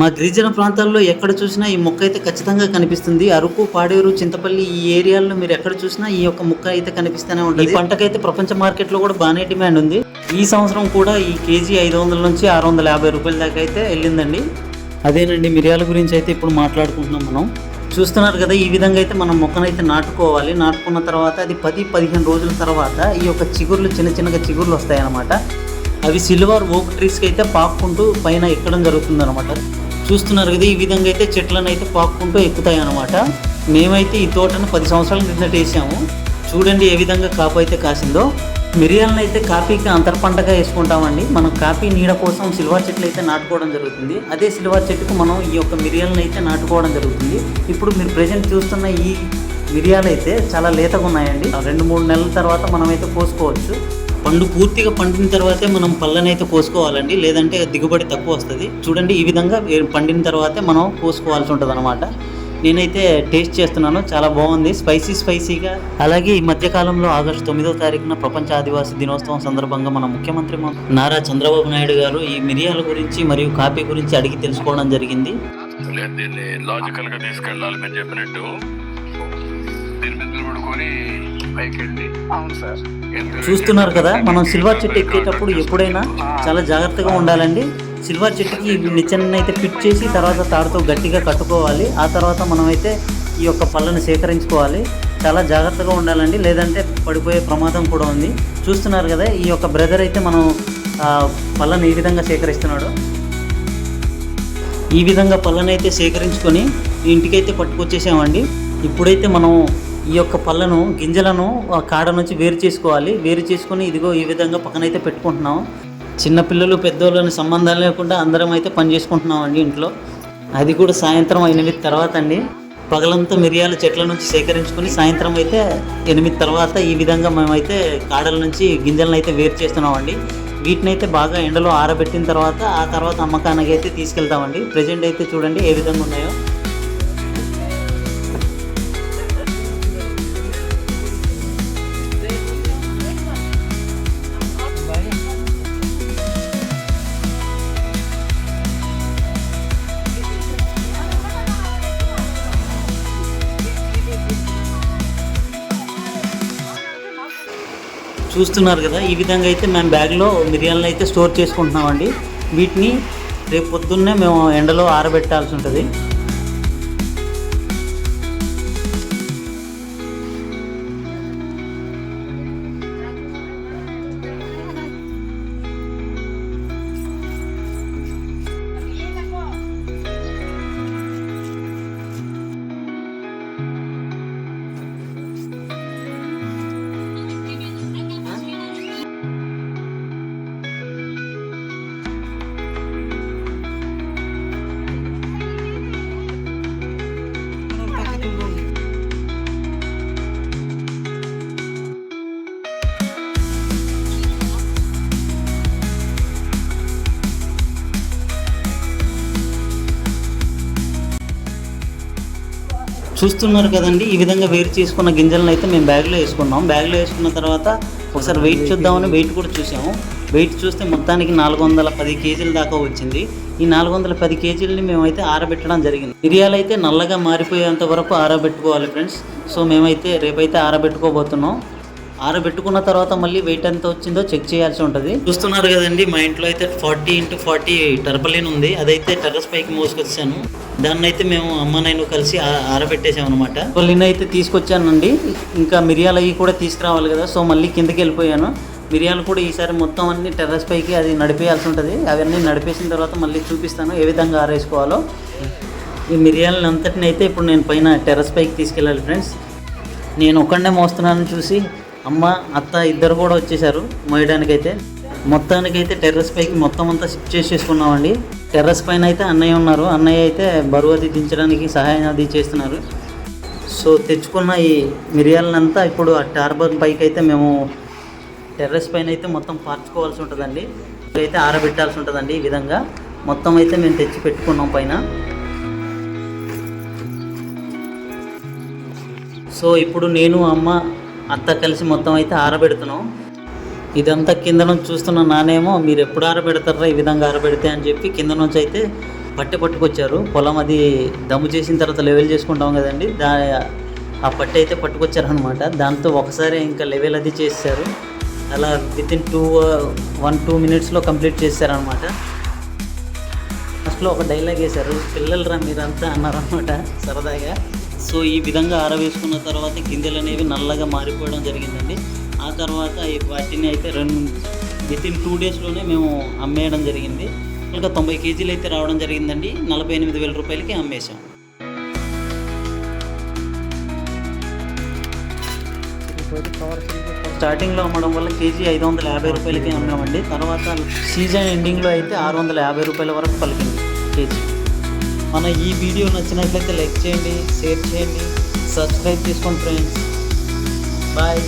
మా గిరిజన ప్రాంతాల్లో ఎక్కడ చూసినా ఈ మొక్క అయితే ఖచ్చితంగా కనిపిస్తుంది. అరకు పాడేరు చింతపల్లి ఈ ఏరియాల్లో మీరు ఎక్కడ చూసినా ఈ యొక్క మొక్క అయితే కనిపిస్తూనే ఉంటుంది. ఈ పంటకైతే ప్రపంచ మార్కెట్లో కూడా బాగానే డిమాండ్ ఉంది. ఈ సంవత్సరం కూడా ఈ కేజీ ఐదు వందల నుంచి ఆరు వందల యాభై రూపాయల దాకా అయితే వెళ్ళిందండి. అదేనండి మిరియాల గురించి అయితే ఇప్పుడు మాట్లాడుకుంటున్నాం మనం. చూస్తున్నారు కదా ఈ విధంగా అయితే మనం మొక్కనైతే నాటుకోవాలి. నాటుకున్న తర్వాత అది పది పదిహేను రోజుల తర్వాత ఈ యొక్క చిగుర్లు చిన్న చిన్నగా చిగుర్లు వస్తాయి అన్నమాట అవి సిల్వర్ ఓక్ ట్రీస్కి అయితే పాక్కుంటూ పైన ఎక్కడం జరుగుతుంది అనమాట చూస్తున్నారు కదా ఈ విధంగా అయితే చెట్లను అయితే పాక్కుంటూ ఎక్కుతాయి అనమాట మేమైతే ఈ తోటను పది సంవత్సరాల క్రిందట వేసాము. చూడండి ఏ విధంగా కాపు అయితే కాసిందో. మిరియాలను అయితే కాఫీకి అంతర పంటగా వేసుకుంటామండి. మనం కాఫీ నీడ కోసం సిల్వర్ చెట్లు అయితే నాటుకోవడం జరుగుతుంది. అదే సిల్వర్ చెట్టుకు మనం ఈ యొక్క మిరియాలను అయితే నాటుకోవడం జరుగుతుంది. ఇప్పుడు మీరు ప్రజెంట్ చూస్తున్న ఈ మిరియాలు అయితే చాలా లేతగా ఉన్నాయండి. రెండు మూడు నెలల తర్వాత మనం అయితే కోసుకోవచ్చు. పండు పూర్తిగా పండిన తర్వాతే మనం పళ్ళనైతే కోసుకోవాలండి. లేదంటే దిగుబడి తక్కువ వస్తుంది. చూడండి ఈ విధంగా పండిన తర్వాతే మనం కోసుకోవాల్సి ఉంటుంది అనమాట నేనైతే టేస్ట్ చేస్తున్నాను. చాలా బాగుంది. స్పైసీ స్పైసీగా. అలాగే ఈ మధ్యకాలంలో ఆగస్టు తొమ్మిదో తారీఖున ప్రపంచ ఆదివాసీ దినోత్సవం సందర్భంగా మన ముఖ్యమంత్రి నారా చంద్రబాబు నాయుడు గారు ఈ మిరియాల గురించి మరియు కాఫీ గురించి అడిగి తెలుసుకోవడం జరిగింది. దీన్ని లాజికల్గా తీసుకెళ్ళాలి మీరు చెప్పినట్టు. దీని మీద పైకి వెళ్ళి అవును సార్. చూస్తున్నారు కదా మనం సిల్వర్ చెట్టు ఎక్కేటప్పుడు ఎప్పుడైనా చాలా జాగ్రత్తగా ఉండాలండి. సిల్వర్ చెట్టుకి నిచ్చెన అయితే ఫిట్ చేసి తర్వాత తాడుతో గట్టిగా కట్టుకోవాలి. ఆ తర్వాత మనమైతే ఈ యొక్క పళ్ళను సేకరించుకోవాలి. చాలా జాగ్రత్తగా ఉండాలండి. లేదంటే పడిపోయే ప్రమాదం కూడా ఉంది. చూస్తున్నారు కదా ఈ యొక్క బ్రదర్ అయితే మనం పళ్ళను ఈ విధంగా సేకరిస్తున్నాడు? ఈ విధంగా పళ్ళనైతే సేకరించుకొని ఇంటికైతే పట్టుకొచ్చేసామండి. ఇప్పుడైతే మనం ఈ యొక్క పళ్ళను గింజలను కాడ నుంచి వేరు చేసుకోవాలి. వేరు చేసుకుని ఇదిగో ఈ విధంగా పక్కనైతే పెట్టుకుంటున్నాం. చిన్నపిల్లలు పెద్దోళ్ళని సంబంధం లేకుండా అందరం అయితే పని చేసుకుంటున్నాం అండి ఇంట్లో. అది కూడా సాయంత్రం ఎనిమిది తర్వాత అండి. పగలంతా మిరియాల చెట్ల నుంచి సేకరించుకొని సాయంత్రం అయితే ఎనిమిది తర్వాత ఈ విధంగా మేమైతే కాడల నుంచి గింజలను అయితే వేరు చేస్తున్నామండి. వీటిని అయితే బాగా ఎండలో ఆరబెట్టిన తర్వాత ఆ తర్వాత అమ్మకానికి అయితే తీసుకెళ్తామండి. ప్రజెంట్ అయితే చూడండి ఏ విధంగా ఉన్నాయో. చూస్తున్నారు కదా ఈ విధంగా అయితే మేము బ్యాగ్లో మిరియాలను అయితే స్టోర్ చేసుకుంటున్నామండి. వీటిని రేపు పొద్దున్నే మేము ఎండలో ఆరబెట్టాల్సి ఉంటుంది. చూస్తున్నారు కదండి ఈ విధంగా వేరు చేసుకున్న గింజలను అయితే మేము బ్యాగ్లో వేసుకున్నాం. బ్యాగ్లో వేసుకున్న తర్వాత ఒకసారి వెయిట్ చూద్దామని వెయిట్ కూడా చూసాము. వెయిట్ చూస్తే మొత్తానికి నాలుగు వందల పది కేజీల దాకా వచ్చింది. ఈ నాలుగు వందల పది కేజీలని మేమైతే ఆరబెట్టడం జరిగింది. మిరియాలు అయితే నల్లగా మారిపోయేంత వరకు ఆరబెట్టుకోవాలి ఫ్రెండ్స్. సో మేమైతే రేపైతే ఆరబెట్టుకోబోతున్నాం. ఆరబెట్టుకున్న తర్వాత మళ్ళీ వెయిట్ ఎంత వచ్చిందో చెక్ చేయాల్సి ఉంటుంది. చూస్తున్నారు కదండి మా ఇంట్లో అయితే ఫార్టీ ఇంటూ ఫార్టీ టర్బలిన్ ఉంది. అదైతే టెర్రస్ పైకి మోసుకొచ్చాను. దాన్ని అయితే మేము అమ్మ నేను కలిసి ఆరబెట్టేసాం అనమాట టర్బలిన్ అయితే తీసుకొచ్చానండి. ఇంకా మిరియాలు అవి కూడా తీసుకురావాలి కదా సో మళ్ళీ కిందకి వెళ్ళిపోయాను. మిరియాలు కూడా ఈసారి మొత్తం అన్ని టెర్రస్ పైకి అది నడిపేయాల్సి ఉంటుంది. అవన్నీ నడిపేసిన తర్వాత మళ్ళీ చూపిస్తాను ఏ విధంగా ఆరేసుకోవాలో. ఈ మిరియాలను అంతటిని అయితే ఇప్పుడు నేను పైన టెర్రస్ పైకి తీసుకెళ్ళాలి ఫ్రెండ్స్. నేను ఒక్కడనే మోస్తున్నానని చూసి అమ్మ అత్త ఇద్దరు కూడా వచ్చేసారు మోయడానికైతే. మొత్తానికైతే టెర్రస్ పైకి మొత్తం అంతా షిఫ్ట్ చేసేసుకున్నామండి టెర్రస్ పైన అయితే అన్నయ్య ఉన్నారు. అన్నయ్య అయితే బరువు అది దించడానికి సహాయం అది చేస్తున్నారు. సో తెచ్చుకున్న ఈ మిరియాలనంతా ఇప్పుడు ఆ టార్బన్ పైకి అయితే మేము టెర్రస్ పైన అయితే మొత్తం పార్చుకోవాల్సి ఉంటుందండి. అయితే ఆరబెట్టాల్సి ఉంటుందండి ఈ విధంగా. మొత్తం అయితే మేము తెచ్చి పెట్టుకున్నాం పైన. సో ఇప్పుడు నేను అమ్మ అత్త కలిసి మొత్తం అయితే ఆరబెడుతున్నాం. ఇదంతా కింద నుంచి చూస్తున్న నానేమో మీరు ఎప్పుడు ఆరబెడతారా ఈ విధంగా ఆరబెడితే? అని చెప్పి కింద నుంచి అయితే పట్టె పట్టుకొచ్చారు. పొలం అది దమ్ము చేసిన తర్వాత లెవెల్ చేసుకుంటాం కదండి. దా ఆ పట్టె అయితే పట్టుకొచ్చారు అనమాట దాంతో ఒకసారి ఇంకా లెవెల్ అది చేశారు. అలా within two one two మినిట్స్లో కంప్లీట్ చేశారనమాట ఫస్ట్లో ఒక డైలాగ్ వేశారు. పిల్లలు రా మీరంతా అన్నారనమాట సరదాగా. సో ఈ విధంగా ఆరవేసుకున్న తర్వాత గింజలు అనేవి నల్లగా మారిపోవడం జరిగిందండి. ఆ తర్వాత వాటిని అయితే రెండు విత్ ఇన్ టూ డేస్లోనే మేము అమ్మేయడం జరిగింది. ఇంకా తొంభై కేజీలు అయితే రావడం జరిగిందండి. నలభై ఎనిమిది వేల రూపాయలకి అమ్మేశాం. స్టార్టింగ్లో అమ్మడం వల్ల కేజీ ఐదు వందల యాభై రూపాయలకి అమ్మామండి. తర్వాత సీజన్ ఎండింగ్లో అయితే ఆరు వందల యాభై రూపాయల వరకు పలికింది కేజీ. మన ఈ వీడియో నచ్చినట్లయితే లైక్ చేయండి షేర్ చేయండి సబ్స్క్రైబ్ చేసుకోండి ఫ్రెండ్స్. బాయ్.